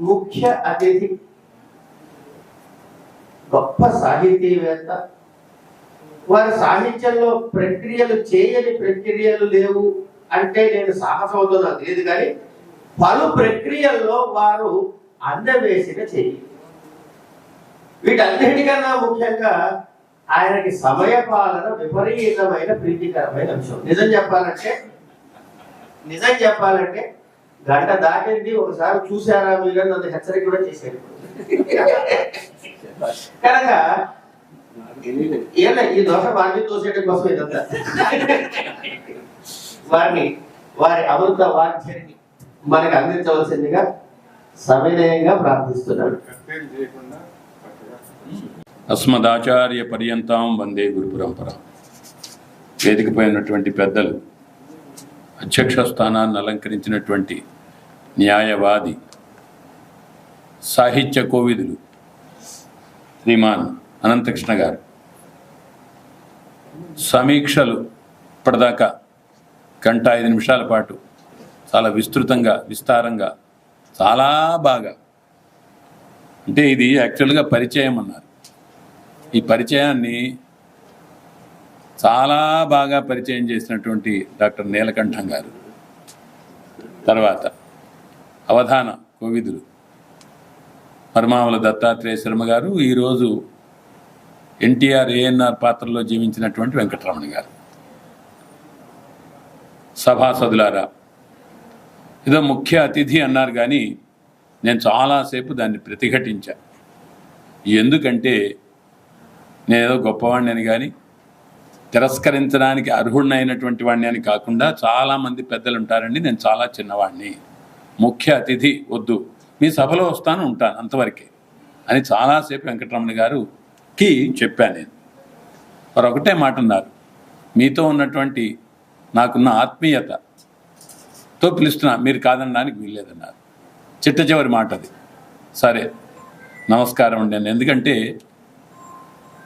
ముఖ్య అతిథి. గొప్ప సాహితీవేత్త. వారి సాహిత్యంలో ప్రక్రియలు చేయని ప్రక్రియలు లేవు అంటే నేను సాహసంతో నాకు లేదు కానీ పలు ప్రక్రియల్లో వారు అందవేసిన చెయ్యి. వీటన్నిటికన్నా ముఖ్యంగా ఆయనకి సమయపాలన విపరీతమైన ప్రీతికరమైన అంశం. నిజం చెప్పాలంటే నిజం చెప్పాలంటే గంట దాటింది ఒకసారి చూసారా మీరు నన్ను హెచ్చరిక కూడా చేశారు. కనుక ఏలే ఈ దోష వారిని తోసేయడం కోసం ఇదంతా వారిని వారి అమృత వాక్యాన్ని మనకు అందించవలసిందిగా సవినయంగా ప్రార్థిస్తున్నాడు అస్మదాచార్య పర్యంతం వందే గురు పరంపర. వేదికపై ఉన్నటువంటి పెద్దలు అధ్యక్ష స్థానాన్ని అలంకరించినటువంటి న్యాయవాది సాహిత్య కోవిదులు శ్రీమాన్ అనంతకృష్ణ గారు. సమీక్షలు ఇప్పటిదాకా గంట ఐదు నిమిషాల పాటు చాలా విస్తృతంగా విస్తారంగా చాలా బాగా. అంటే ఇది యాక్చువల్గా పరిచయం అన్నారు. ఈ పరిచయాన్ని చాలా బాగా పరిచయం చేసినటువంటి డాక్టర్ నీలకంఠం గారు. తర్వాత అవధాన కోవిదులు. పరమావల దత్తాత్రేయ శర్మ గారు ఈరోజు ఎన్టీఆర్ ఏఎన్ఆర్ పాత్రలో జీవించినటువంటి వెంకటరమణ గారు. సభాసదులారా ఏదో ముఖ్య అతిథి అన్నారు కానీ నేను చాలాసేపు దాన్ని ప్రతిఘటించా. ఎందుకంటే నేనేదో గొప్పవాడిని అని కానీ తిరస్కరించడానికి అర్హుడినైనటువంటి వాడిని అని కాకుండా చాలామంది పెద్దలు ఉంటారండి నేను చాలా చిన్నవాడిని ముఖ్య అతిథి వద్దు. మీ సభలో వస్తాను ఉంటాను అంతవరకే అని చాలాసేపు వెంకటరమణ గారుకి చెప్పాను నేను. వారు ఒకటే మాట అన్నారు మీతో ఉన్నటువంటి నాకున్న ఆత్మీయతతో పిలుస్తున్నా మీరు కాదనడానికి వీల్లేదన్నారు. చిట్ట చివరి మాట అది. సరే నమస్కారం అండి. ఎందుకంటే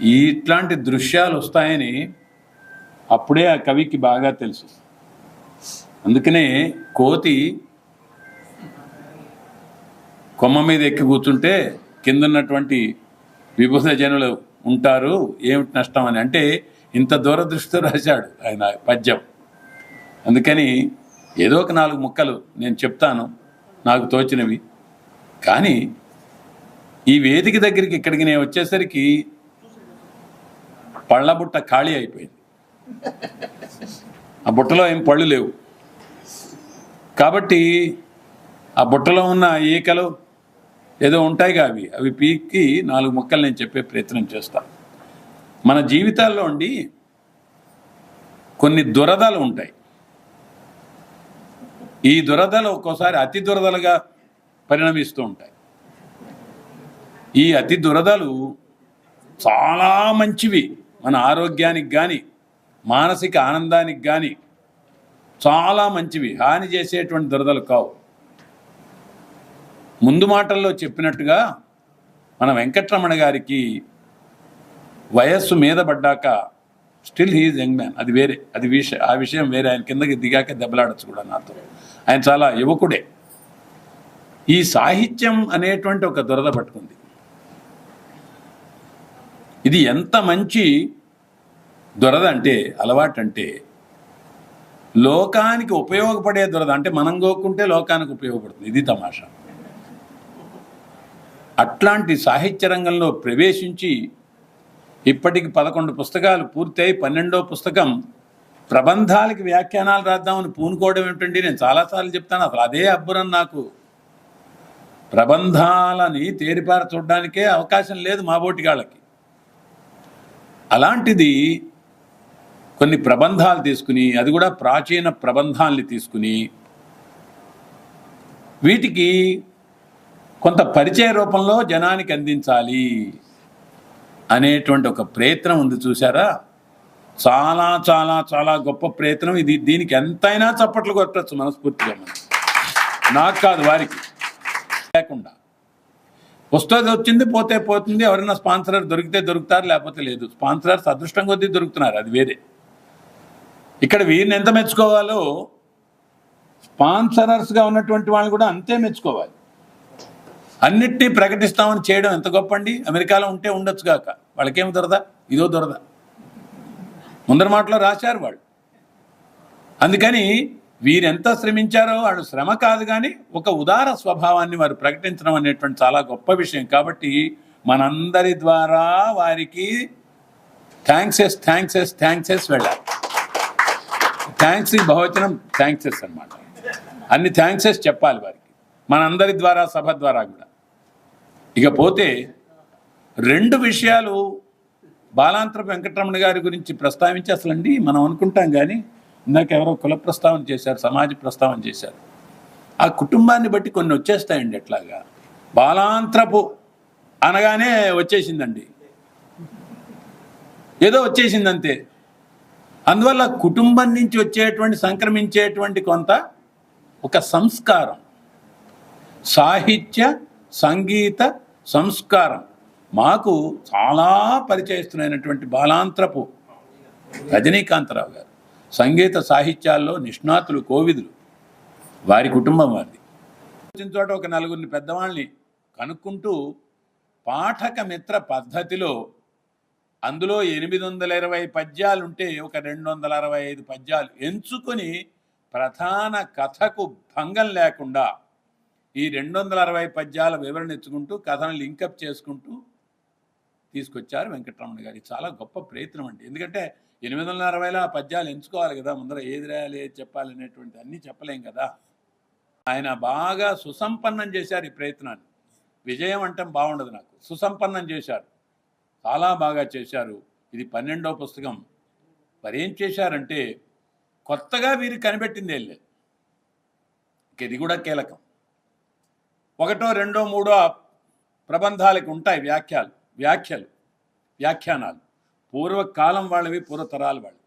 ఇట్లాంటి దృశ్యాలు వస్తాయని అప్పుడే ఆ కవికి బాగా తెలుసు. అందుకనే కోతి కొమ్మ మీద ఎక్కి కూర్చుంటే కింద ఉన్నటువంటి విభూత జనులు ఉంటారు ఏమిటి నష్టం అని. అంటే ఇంత దూరదృష్టితో రాశాడు ఆయన పద్యం. అందుకని ఏదో ఒక నాలుగు ముక్కలు నేను చెప్తాను నాకు తోచినవి. కానీ ఈ వేదిక దగ్గరికి ఇక్కడికి నేను వచ్చేసరికి పళ్ళబుట్ట ఖాళీ అయిపోయింది. ఆ బుట్టలో ఏం పళ్ళు లేవు. కాబట్టి ఆ బుట్టలో ఉన్న ఈకలు ఏదో ఉంటాయిగా అవి. అవి పీక్కి నాలుగు ముక్కలు నేను చెప్పే ప్రయత్నం చేస్తాను మన జీవితాల్లో ఉండి కొన్ని దురదలు ఉంటాయి. ఈ దురదలు ఒక్కోసారి అతి దురదలుగా పరిణమిస్తూ ఉంటాయి. ఈ అతి దురదలు చాలా మంచివి. మన ఆరోగ్యానికి కానీ మానసిక ఆనందానికి కానీ చాలా మంచివి. హాని చేసేటువంటి దురదలు కావు. ముందు మాటల్లో చెప్పినట్టుగా మన వెంకట్రమణ గారికి వయస్సు మీద పడ్డాక స్టిల్ హీఈస్ యంగ్ మ్యాన్. అది వేరే అది విష ఆ విషయం వేరే. ఆయన కిందకి దిగాక దెబ్బలాడచ్చు కూడా నాతో. ఆయన చాలా యువకుడే. ఈ సాహిత్యం అనేటువంటి ఒక దురద పట్టుకుంది. ఇది ఎంత మంచి దురద అంటే అలవాటు అంటే లోకానికి ఉపయోగపడే దురద. అంటే మనం గోక్కుంటే లోకానికి ఉపయోగపడుతుంది. ఇది తమాషా. అట్లాంటి సాహిత్య రంగంలో ప్రవేశించి ఇప్పటికి పదకొండు పుస్తకాలు పూర్తయి పన్నెండో పుస్తకం ప్రబంధాలకి వ్యాఖ్యానాలు రాద్దామని పూనుకోవడం ఏమిటండి? నేను చాలాసార్లు చెప్తాను. అసలు అదే అబ్బురం నాకు. ప్రబంధాలని తేరిపార చూడడానికే అవకాశం లేదు మా బోటిగాళ్ళకి. అలాంటిది కొన్ని ప్రబంధాలు తీసుకుని అది కూడా ప్రాచీన ప్రబంధాల్ని తీసుకుని వీటికి కొంత పరిచయ రూపంలో జనానికి అందించాలి అనేటువంటి ఒక ప్రయత్నం ఉంది చూసారా చాలా చాలా చాలా గొప్ప ప్రయత్నం. ఇది దీనికి ఎంతైనా చప్పట్లు కొట్టచ్చు మనస్ఫూర్తిగా మనం. నాకు కాదు వారికి. లేకుండా. వస్తుంది వచ్చింది పోతే పోతుంది ఎవరైనా స్పాన్సరర్ దొరికితే దొరుకుతారు లేకపోతే లేదు. స్పాన్సరర్స్ అదృష్టం కొద్దీ దొరుకుతున్నారు అది వేరే. ఇక్కడ వీరిని ఎంత మెచ్చుకోవాలో స్పాన్సరర్స్గా ఉన్నటువంటి వాళ్ళు కూడా అంతే మెచ్చుకోవాలి. అన్నిటినీ ప్రకటిస్తామని చేయడం ఎంత గొప్ప అండి అమెరికాలో ఉంటే ఉండొచ్చు కాక వాళ్ళకేం దొరద? ఇదో దొరద. ముందర మాటలో రాశారు వాళ్ళు. అందుకని వీరెంత శ్రమించారో వాళ్ళు శ్రమ కాదు కానీ ఒక ఉదార స్వభావాన్ని వారు ప్రకటించడం అనేటువంటి చాలా గొప్ప విషయం. కాబట్టి మనందరి ద్వారా వారికి థ్యాంక్సెస్ థ్యాంక్సెస్ థ్యాంక్సెస్ వెళ్ళాలి. థ్యాంక్స్ ఈ బహువచనం థ్యాంక్సెస్ అన్నమాట. అన్ని థ్యాంక్సెస్ చెప్పాలి వారికి. మనందరి ద్వారా సభ ద్వారా కూడా. ఇకపోతే రెండు విషయాలు బాలాంతర వెంకటరమణ గారి గురించి ప్రస్తావించి అసలండి మనం అనుకుంటాం కానీ ఇందాక ఎవరో కుల ప్రస్తావన చేశారు సమాజ ప్రస్తావన చేశారు. ఆ కుటుంబాన్ని బట్టి కొన్ని వచ్చేస్తాయండి ఎట్లాగా బాలాంత్రపు అనగానే వచ్చేసిందండి. ఏదో వచ్చేసింది అంతే అందువల్ల కుటుంబం నుంచి వచ్చేటువంటి సంక్రమించేటువంటి కొంత ఒక సంస్కారం. సాహిత్య సంగీత సంస్కారం. మాకు చాలా పరిచయస్తున్నటువంటి బాలాంత్రపు రజనీకాంతరావు గారు సంగీత సాహిత్యాల్లో నిష్ణాతులు కోవిదులు. వారి కుటుంబం వారిది. వచ్చిన చోట ఒక నలుగురిని పెద్దవాళ్ళని కనుక్కుంటూ పాఠక మిత్ర పద్ధతిలో అందులో ఎనిమిది వందల ఇరవై పద్యాలుంటే ఒక రెండు వందల అరవై ఐదు పద్యాలు ఎంచుకొని ప్రధాన కథకు భంగం లేకుండా ఈ రెండు వందల అరవై పద్యాల వివరణ ఇచ్చుకుంటూ కథను లింకప్ చేసుకుంటూ తీసుకొచ్చారు వెంకటరమణ గారి. చాలా గొప్ప ప్రయత్నం అండి. ఎందుకంటే ఎనిమిది వందల అరవైలో ఆ పద్యాలు ఎంచుకోవాలి కదా ముందర ఏది రాయాలి ఏది చెప్పాలి అనేటువంటి అన్నీ చెప్పలేం కదా. ఆయన బాగా సుసంపన్నం చేశారు ఈ ప్రయత్నాన్ని. విజయం అంటే బాగుండదు నాకు. సుసంపన్నం చేశారు. చాలా బాగా చేశారు. ఇది పన్నెండవ పుస్తకం. మరి ఏం చేశారంటే కొత్తగా వీరు కనిపెట్టింది ఏం ఇది కూడా కీలకం. ఒకటో రెండో మూడో ప్రబంధాలకు ఉంటాయి వ్యాఖ్యలు వ్యాఖ్యలు వ్యాఖ్యానాలు. పూర్వకాలం వాళ్ళవి పూర్వతరాలు వాళ్ళు.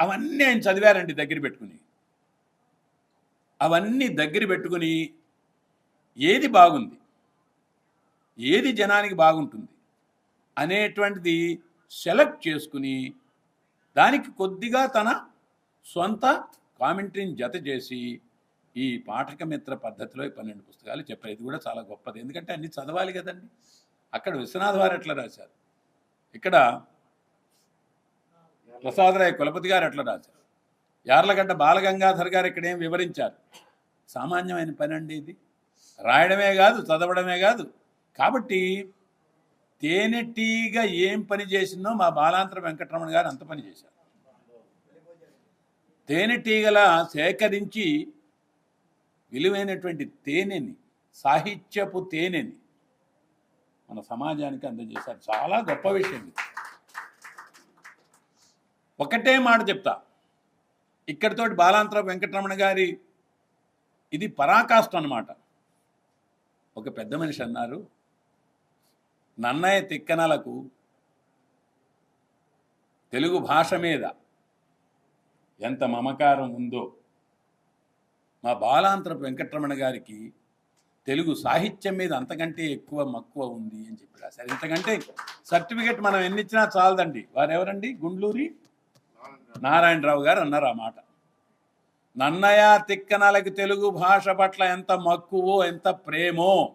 అవన్నీ ఆయన చదివారండి దగ్గర పెట్టుకుని. అవన్నీ దగ్గర పెట్టుకుని ఏది బాగుంది? ఏది జనానికి బాగుంటుంది? అనేటువంటిది సెలెక్ట్ చేసుకుని దానికి కొద్దిగా తన సొంత కామెంటరీని జత చేసి ఈ పాఠక మిత్ర పద్ధతిలో ఈ పన్నెండు పుస్తకాలు చెప్పారు. ఇది కూడా చాలా గొప్పది. ఎందుకంటే అన్ని చదవాలి కదండి. అక్కడ విశ్వనాథ్ వారు ఎట్లా రాశారు? ఇక్కడ ప్రసాదరాయ కులపతి గారు ఎట్లా రాశారు? యార్లగడ్డ బాలగంగాధర్ గారు ఇక్కడ ఏం వివరించారు? సామాన్యమైన పని అండి ఇది. రాయడమే కాదు చదవడమే కాదు. కాబట్టి తేనెటీగ ఏం పని చేసిందో మా బాలాంతర వెంకటరమణ గారు అంత పని చేశారు. తేనెటీగల సేకరించి విలువైనటువంటి తేనెని సాహిత్యపు తేనెని మన సమాజానికి అందజేశారు. చాలా గొప్ప విషయం ఇది. ఒకటే మాట చెప్తా. ఇక్కడితోటి బాలాంతర వెంకటరమణ గారి ఇది పరాకాష్ట అన్నమాట. ఒక పెద్ద మనిషి అన్నారు. నన్నయ్య తిక్కనలకు తెలుగు భాష మీద ఎంత మమకారం ఉందో. మా బాలాంతర వెంకటరమణ గారికి తెలుగు సాహిత్యం మీద అంతకంటే ఎక్కువ మక్కువ ఉంది అని చెప్పి రాశారు. ఇంతకంటే సర్టిఫికెట్ మనం ఎన్నిచ్చినా చాలదండి. వారెవరండి? గుండ్లూరి? నారాయణరావు గారు అన్నారు ఆ మాట. నన్నయ తిక్కనలకి తెలుగు భాష పట్ల ఎంత మక్కువో ఎంత ప్రేమో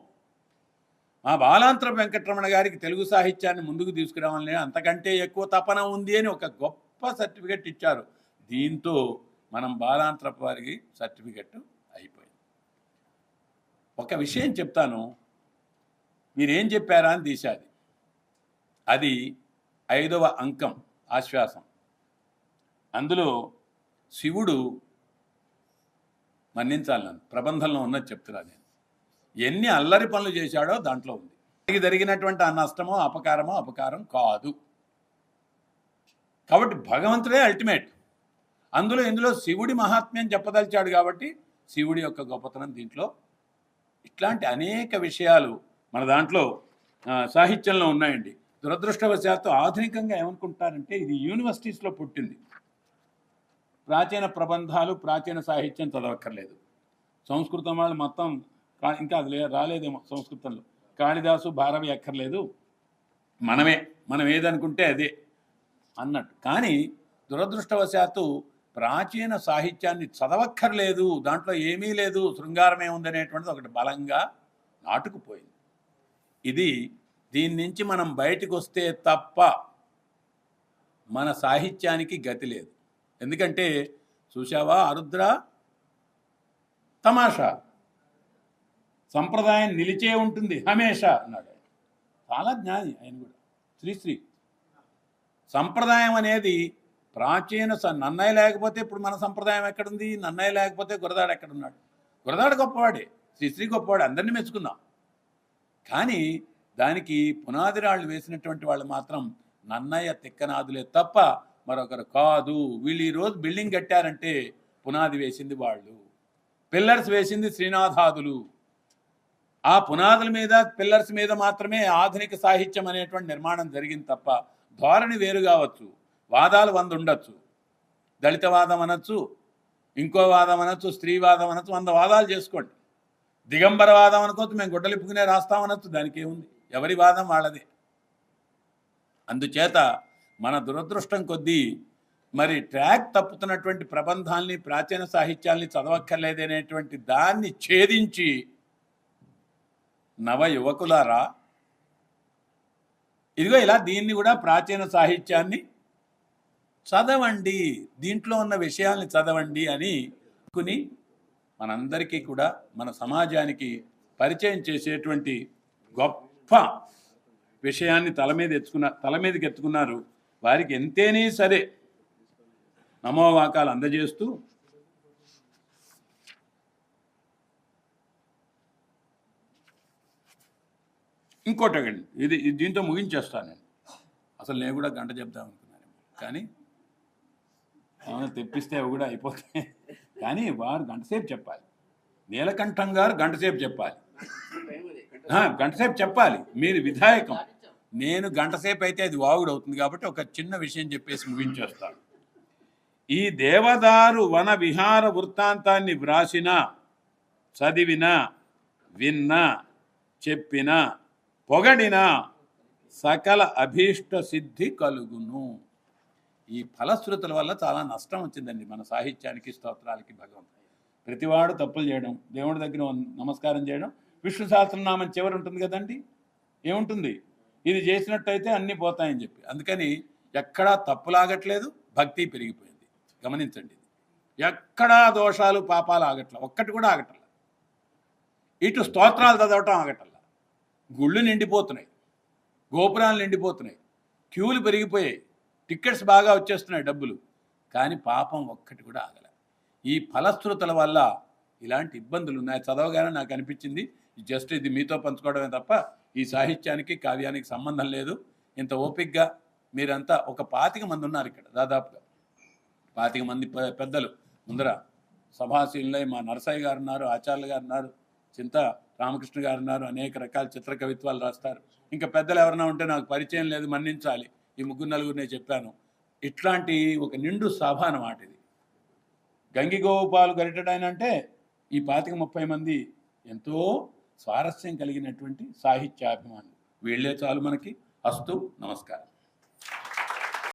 ఆ బాలాంతర వెంకటరమణ గారికి తెలుగు సాహిత్యాన్ని ముందుకు తీసుకురావాలని అంతకంటే ఎక్కువ తపన ఉంది అని ఒక గొప్ప సర్టిఫికెట్ ఇచ్చారు. దీంతో మనం బాలాంతరపు వారికి సర్టిఫికెట్ అయిపోయింది. ఒక విషయం చెప్తాను. మీరేం చెప్పారా అని తీశాది. అది ఐదవ అంకం ఆశ్వాసం. అందులో శివుడు మన్నించాలి నన్ను. ప్రబంధంలో ఉన్నది చెప్తున్నా ఎన్ని అల్లరి పనులు చేశాడో దాంట్లో ఉంది. ఆయనకి జరిగినటువంటి ఆ నష్టమో అపకారమో అపకారం కాదు. కాబట్టి భగవంతుడే అల్టిమేట్. అందులో ఇందులో శివుడి మహాత్మ్యం చెప్పదలిచాడు కాబట్టి శివుడి యొక్క గొప్పతనం దీంట్లో. ఇట్లాంటి అనేక విషయాలు మన దాంట్లో సాహిత్యంలో ఉన్నాయండి. దురదృష్టవశాత్తు ఆధునికంగా ఏమనుకుంటారంటే ఇది యూనివర్సిటీస్లో పుట్టింది. ప్రాచీన ప్రబంధాలు ప్రాచీన సాహిత్యం చదవక్కర్లేదు. సంస్కృతం వాళ్ళు మొత్తం ఇంకా అది రాలేదేమో సంస్కృతంలో. కాళిదాసు భారవి అక్కర్లేదు. మనమే మనం ఏదనుకుంటే అదే అన్నట్టు. కానీ దురదృష్టవశాత్తు ప్రాచీన సాహిత్యాన్ని చదవక్కర్లేదు దాంట్లో ఏమీ లేదు శృంగారమే ఉందనేటువంటిది ఒకటి బలంగా నాటుకుపోయింది. ఇది దీని నుంచి మనం బయటకు వస్తే తప్ప మన సాహిత్యానికి గతి లేదు. ఎందుకంటే చూశావా అరుద్ర? తమాషా. సంప్రదాయం నిలిచే ఉంటుంది. హమేషా అన్నాడు ఆయన. చాలా జ్ఞాని ఆయన కూడా. శ్రీశ్రీ సంప్రదాయం అనేది ప్రాచీన స- నన్నయ్య లేకపోతే ఇప్పుడు మన సంప్రదాయం ఎక్కడుంది? నన్నయ్య లేకపోతే గురదాడు ఎక్కడున్నాడు? గురదాడు గొప్పవాడే. శ్రీశ్రీ గొప్పవాడే. అందరినీ మెచ్చుకున్నాం. కానీ దానికి పునాది రాళ్ళు వేసినటువంటి వాళ్ళు మాత్రం నన్నయ్య తిక్కనాదులే తప్ప మరొకరు కాదు. వీళ్ళు ఈరోజు బిల్డింగ్ కట్టారంటే పునాది వేసింది వాళ్ళు. పిల్లర్స్ వేసింది శ్రీనాథాదులు. ఆ పునాదుల మీద పిల్లర్స్ మీద మాత్రమే ఆధునిక సాహిత్యం అనేటువంటి నిర్మాణం జరిగింది తప్ప ధోరణి వేరు కావచ్చు. వాదాలు వంద ఉండొచ్చు. దళిత వాదం అనొచ్చు ఇంకో వాదం అనొచ్చు స్త్రీవాదం అనొచ్చు వంద వాదాలు చేసుకోండి. దిగంబర వాదం అనుకోవచ్చు మేము గుడ్డలిప్పుకునే రాస్తామనొచ్చు దానికి ఏముంది? ఎవరి వాదం వాళ్ళదే. అందుచేత మన దురదృష్టం కొద్దీ మరి ట్రాక్ తప్పుతున్నటువంటి ప్రబంధాల్ని ప్రాచీన సాహిత్యాల్ని చదవక్కర్లేదనేటువంటి దాన్ని ఛేదించి నవ యువకులారా ఇదిగో ఇలా దీన్ని కూడా ప్రాచీన సాహిత్యాన్ని చదవండి దీంట్లో ఉన్న విషయాల్ని చదవండి అని కొని మనందరికీ కూడా మన సమాజానికి పరిచయం చేసేటువంటి గొప్ప విషయాన్ని తల మీద ఎత్తుకున్న తల మీదకి ఎత్తుకున్నారు. వారికి ఎంతేనే సరే నమోవాకాలు అందజేస్తూ ఇంకోటి అడగండి ఇది దీంతో ముగించేస్తాను నేను. అసలు నేను కూడా గంట చెప్దాం అనుకున్నాను. కానీ ఏమైనా తెప్పిస్తే అవి కూడా అయిపోతాయి. కానీ వారు గంటసేపు చెప్పాలి. నీలకంఠం గారు గంటసేపు చెప్పాలి. గంటసేపు చెప్పాలి. మీరు విధాయకం. నేను గంటసేపు అయితే అది వాగుడు అవుతుంది కాబట్టి ఒక చిన్న విషయం చెప్పేసి ముగించేస్తాను ఈ దేవదారు వన విహార వృత్తాంతాన్ని వ్రాసిన చదివిన విన్న చెప్పిన పొగడిన సకల అభీష్ట సిద్ధి కలుగును. ఈ ఫలశ్రుతుల వల్ల చాలా నష్టం వచ్చిందండి మన సాహిత్యానికి స్తోత్రాలకి భగవంతుడు ప్రతివాడు తప్పులు చేయడం దేవుడి దగ్గర నమస్కారం చేయడం విష్ణు సహస్రనామం చివరి ఉంటుంది కదండి? ఏముంటుంది? ఇది చేసినట్టయితే అన్నీ పోతాయని చెప్పి. అందుకని ఎక్కడా తప్పులాగట్లేదు భక్తి పెరిగిపోయింది. గమనించండి ఎక్కడా దోషాలు పాపాలు ఆగట్ల. ఒక్కటి కూడా ఆగట్ల. ఇటు స్తోత్రాలు చదవటం ఆగట్ల. గుళ్ళు నిండిపోతున్నాయి గోపురాలు నిండిపోతున్నాయి క్యూలు పెరిగిపోయాయి టిక్కెట్స్ బాగా వచ్చేస్తున్నాయి డబ్బులు. కానీ పాపం ఒక్కటి కూడా ఆగల. ఈ ఫలశ్రుతల వల్ల ఇలాంటి ఇబ్బందులు ఉన్నాయి. చదవగానే నాకు అనిపించింది జస్ట్ ఇది మీతో పంచుకోవడమే తప్ప ఈ సాహిత్యానికి కావ్యానికి సంబంధం లేదు. ఇంత ఓపిక్గా మీరంతా ఒక పాతిక మంది ఉన్నారు ఇక్కడ దాదాపుగా. పాతిక మంది పెద్దలు. ముందర సభాశీలై మా నరసయ్య గారు ఉన్నారు ఆచార్యులు గారు ఉన్నారు చింత రామకృష్ణ గారు ఉన్నారు. అనేక రకాల చిత్ర కవిత్వాలు రాస్తారు. ఇంకా పెద్దలు ఎవరైనా ఉంటే నాకు పరిచయం లేదు మన్నించాలి. ఈ ముగ్గురు నలుగురు నేను చెప్పాను. ఇట్లాంటి ఒక నిండు సభ అన్నమాట ఇది. గంగిగోపాలు గరిటడాయన అంటే ఈ పాతిక ముప్పై మంది ఎంతో స్వారస్యం కలిగినటువంటి సాహిత్యాభిమానులు. వీళ్ళే చాలు మనకి. అస్తు నమస్కారం.